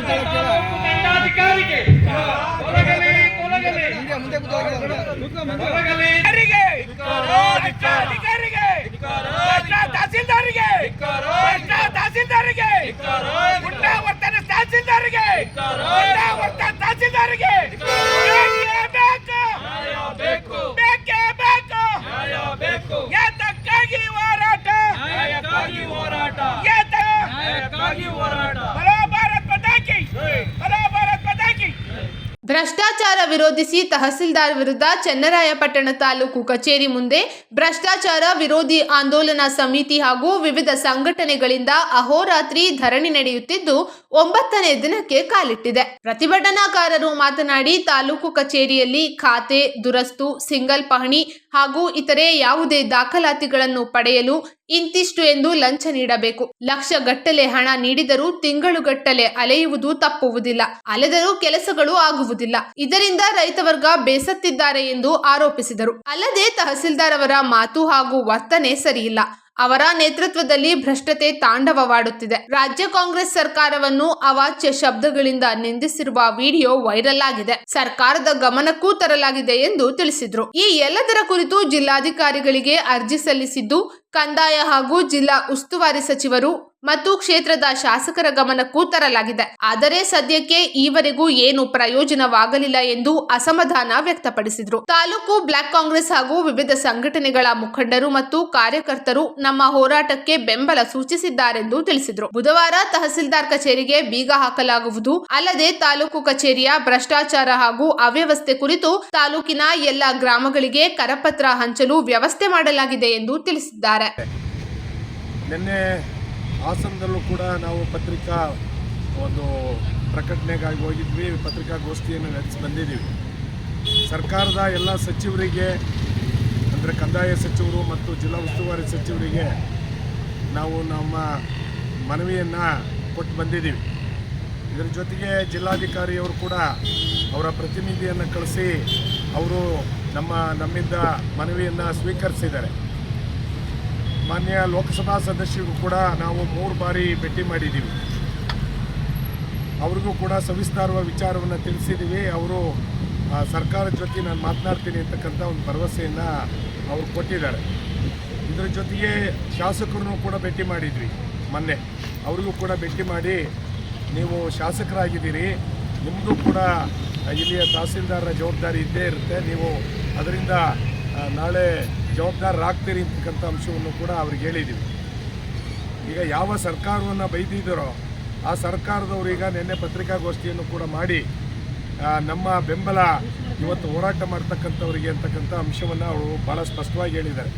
ದಂಡಾಧಿಕಾರಿಗೆ ತೊಲಗಲಿ ತೊಲಗಲಿ ತೊಲಗಲಿ ತಹಸೀಲ್ದಾರಿಗೆ. ತಹಸೀಲ್ದಾರಿಗೆ. ಗುಂಡಾ ವರ್ತನ ತಹಸೀಲ್ದಾರಿಗೆ. ಗುಂಡಾ ವರ್ತನ ತಹಸೀಲ್ದಾರಿಗೆ. ಬೇಕು ಬೇಕೇ. ಬೇಕು. ಬೇಕು ಯಾತಕ್ಕಾಗಿ ಹೋರಾಟ. ಹೋರಾಟ. ಯಾತಕ್ಕಾಗಿ ಹೋರಾಟ ಭ್ರಷ್ಟಾಚಾರ ವಿರೋಧಿಸಿ ತಹಸೀಲ್ದಾರ್ ವಿರುದ್ಧ ಚನ್ನರಾಯಪಟ್ಟಣ ತಾಲೂಕು ಕಚೇರಿ ಮುಂದೆ ಭ್ರಷ್ಟಾಚಾರ ವಿರೋಧಿ ಆಂದೋಲನ ಸಮಿತಿ ಹಾಗೂ ವಿವಿಧ ಸಂಘಟನೆಗಳಿಂದ ಅಹೋರಾತ್ರಿ ಧರಣಿ ನಡೆಯುತ್ತಿದ್ದು, ಒಂಬತ್ತನೇ ದಿನಕ್ಕೆ ಕಾಲಿಟ್ಟಿದೆ. ಪ್ರತಿಭಟನಾಕಾರರು ಮಾತನಾಡಿ, ತಾಲೂಕು ಕಚೇರಿಯಲ್ಲಿ ಖಾತೆ, ದುರಸ್ತು, ಸಿಂಗಲ್ ಪಹಣಿ ಹಾಗೂ ಇತರೆ ಯಾವುದೇ ದಾಖಲಾತಿಗಳನ್ನು ಪಡೆಯಲು ಇಂತಿಷ್ಟು ಎಂದು ಲಂಚ ನೀಡಬೇಕು. ಲಕ್ಷ ಗಟ್ಟಲೆ ಹಣ ನೀಡಿದರೂ ತಿಂಗಳುಗಟ್ಟಲೆ ಅಲೆಯುವುದು ತಪ್ಪುವುದಿಲ್ಲ. ಅಲೆದರೂ ಕೆಲಸಗಳು ಆಗುವುದಿಲ್ಲ. ಇದರಿಂದ ರೈತ ವರ್ಗ ಬೇಸತ್ತಿದ್ದಾರೆ ಎಂದು ಆರೋಪಿಸಿದರು. ಅಲ್ಲದೆ ತಹಸೀಲ್ದಾರ್ ಅವರ ಮಾತು ಹಾಗೂ ವರ್ತನೆ ಸರಿಯಿಲ್ಲ. ಅವರ ನೇತೃತ್ವದಲ್ಲಿ ಭ್ರಷ್ಟತೆ ತಾಂಡವವಾಡುತ್ತಿದೆ. ರಾಜ್ಯ ಕಾಂಗ್ರೆಸ್ ಸರ್ಕಾರವನ್ನು ಅವಾಚ್ಯ ಶಬ್ದಗಳಿಂದ ನಿಂದಿಸಿರುವ ವಿಡಿಯೋ ವೈರಲ್ ಆಗಿದೆ. ಸರ್ಕಾರದ ಗಮನಕ್ಕೂ ತರಲಾಗಿದೆ ಎಂದು ತಿಳಿಸಿದ್ರು. ಈ ಎಲ್ಲದರ ಕುರಿತು ಜಿಲ್ಲಾಧಿಕಾರಿಗಳಿಗೆ ಅರ್ಜಿ ಸಲ್ಲಿಸಿದ್ದು, ಕಂದಾಯ ಹಾಗೂ ಜಿಲ್ಲಾ ಉಸ್ತುವಾರಿ ಸಚಿವರು ಮತ್ತು ಕ್ಷೇತ್ರದ ಶಾಸಕರ ಗಮನಕ್ಕೂ ತರಲಾಗಿದೆ ಆದರೆ ಸದ್ಯಕ್ಕೆ ಈವರೆಗೂ ಏನು ಪ್ರಯೋಜನವಾಗಲಿಲ್ಲ ಎಂದು ಅಸಮಾಧಾನ ವ್ಯಕ್ತಪಡಿಸಿದರು. ತಾಲೂಕು ಬ್ಲಾಕ್ ಕಾಂಗ್ರೆಸ್ ಹಾಗೂ ವಿವಿಧ ಸಂಘಟನೆಗಳ ಮುಖಂಡರು ಮತ್ತು ಕಾರ್ಯಕರ್ತರು ನಮ್ಮ ಹೋರಾಟಕ್ಕೆ ಬೆಂಬಲ ಸೂಚಿಸಿದ್ದಾರೆಂದು ತಿಳಿಸಿದರು. ಬುಧವಾರ ತಹಸೀಲ್ದಾರ್ ಕಚೇರಿಗೆ ಬೀಗ ಹಾಕಲಾಗುವುದು. ಅಲ್ಲದೆ ತಾಲೂಕು ಕಚೇರಿಯ ಭ್ರಷ್ಟಾಚಾರ ಹಾಗೂ ಅವ್ಯವಸ್ಥೆ ಕುರಿತು ತಾಲೂಕಿನ ಎಲ್ಲ ಗ್ರಾಮಗಳಿಗೆ ಕರಪತ್ರ ಹಂಚಲು ವ್ಯವಸ್ಥೆ ಮಾಡಲಾಗಿದೆ ಎಂದು ತಿಳಿಸಿದ್ದಾರೆ. ನಿನ್ನೆ ಹಾಸನದಲ್ಲೂ ಕೂಡ ನಾವು ಪತ್ರಿಕಾ ಒಂದು ಪ್ರಕಟಣೆಗಾಗಿ ಹೋಗಿದ್ವಿ ಪತ್ರಿಕಾಗೋಷ್ಠಿಯನ್ನು ನಡೆಸಿ ಬಂದಿದ್ದೀವಿ. ಸರ್ಕಾರದ ಎಲ್ಲ ಸಚಿವರಿಗೆ, ಅಂದರೆ ಕಂದಾಯ ಸಚಿವರು ಮತ್ತು ಜಿಲ್ಲಾ ಉಸ್ತುವಾರಿ ಸಚಿವರಿಗೆ ನಾವು ನಮ್ಮ ಮನವಿಯನ್ನು ಕೊಟ್ಟು ಬಂದಿದ್ದೀವಿ. ಇದರ ಜೊತೆಗೆ ಜಿಲ್ಲಾಧಿಕಾರಿಯವರು ಕೂಡ ಅವರ ಪ್ರತಿನಿಧಿಯನ್ನು ಕಳಿಸಿ, ಅವರು ನಮ್ಮ, ನಮ್ಮಿಂದ ಮನವಿಯನ್ನು ಸ್ವೀಕರಿಸಿದ್ದಾರೆ. ಮಾನ್ಯ ಲೋಕಸಭಾ ಸದಸ್ಯರಿಗೂ ಕೂಡ ನಾವು ಮೂರು ಬಾರಿ ಭೇಟಿ ಮಾಡಿದ್ದೀವಿ. ಅವ್ರಿಗೂ ಕೂಡ ಸವಿಸ್ತಾರವಾದ ವಿಚಾರವನ್ನು ತಿಳಿಸಿದ್ದೀವಿ. ಅವರು ಸರ್ಕಾರದ ಜೊತೆ ನಾನು ಮಾತನಾಡ್ತೀನಿ ಅಂತಕ್ಕಂಥ ಒಂದು ಭರವಸೆಯನ್ನು ಅವರು ಕೊಟ್ಟಿದ್ದಾರೆ. ಇದರ ಜೊತೆಗೆ ಶಾಸಕರನ್ನು ಕೂಡ ಭೇಟಿ ಮಾಡಿದ್ವಿ ಮೊನ್ನೆ. ಅವ್ರಿಗೂ ಕೂಡ ಭೇಟಿ ಮಾಡಿ ನೀವು ಶಾಸಕರಾಗಿದ್ದೀರಿ. ನಿಮ್ಮದು ಕೂಡ ಇಲ್ಲಿಯ ತಹಸೀಲ್ದಾರರ ಜವಾಬ್ದಾರಿ ಇದ್ದೇ ಇರುತ್ತೆ. ನೀವು ಅದರಿಂದ ನಾಳೆ ಜವಾಬ್ದಾರರಾಗ್ತೀರಿ ಅಂತಕ್ಕಂಥ ಅಂಶವನ್ನು ಕೂಡ ಅವ್ರಿಗೆ ಹೇಳಿದ್ದೀವಿ ಈಗ ಯಾವ ಸರ್ಕಾರವನ್ನು ಬೈದಿದ್ದಾರೋ ಆ ಸರ್ಕಾರದವರು ಈಗ ನಿನ್ನೆ ಪತ್ರಿಕಾಗೋಷ್ಠಿಯನ್ನು ಕೂಡ ಮಾಡಿ ನಮ್ಮ ಬೆಂಬಲ ಇವತ್ತು ಹೋರಾಟ ಮಾಡ್ತಕ್ಕಂಥವರಿಗೆ ಅಂತಕ್ಕಂಥ ಅಂಶವನ್ನು ಅವರು ಭಾಳ ಸ್ಪಷ್ಟವಾಗಿ ಹೇಳಿದ್ದಾರೆ.